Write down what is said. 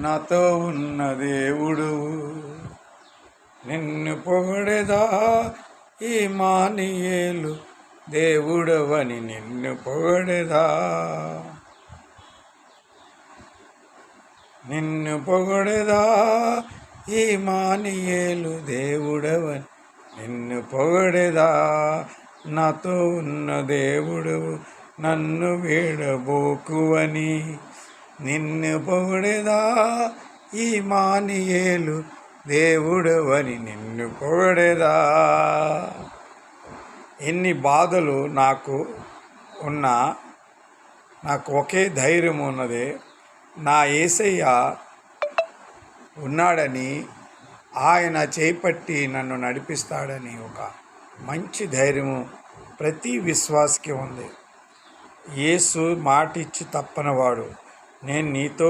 నాతో ఉన్న దేవుడు. నిన్ను పొగడేదా ఈ మానియేలు దేవుడవని నిన్ను పొగడేదా? నిన్ను పొగడేదా ఈ మానియేలు దేవుడవని నిన్ను పొగడేదా? నాతో ఉన్న దేవుడు నన్ను వీడబోకువని నిన్ను పొగడేదా ఈ మానియేలు దేవుడవని నిన్ను పొగడేదా? ఎన్ని బాధలు నాకు ఉన్నా నాకు ఒకే ధైర్యం ఉన్నది నా ఏసయ్య ఉన్నాడని ఆయన చేపట్టి నన్ను నడిపిస్తాడని ఒక మంచి ధైర్యము ప్రతి విశ్వాసకి ఉంది. యేసు మాటిచ్చి తప్పనవాడు. నేను నీతో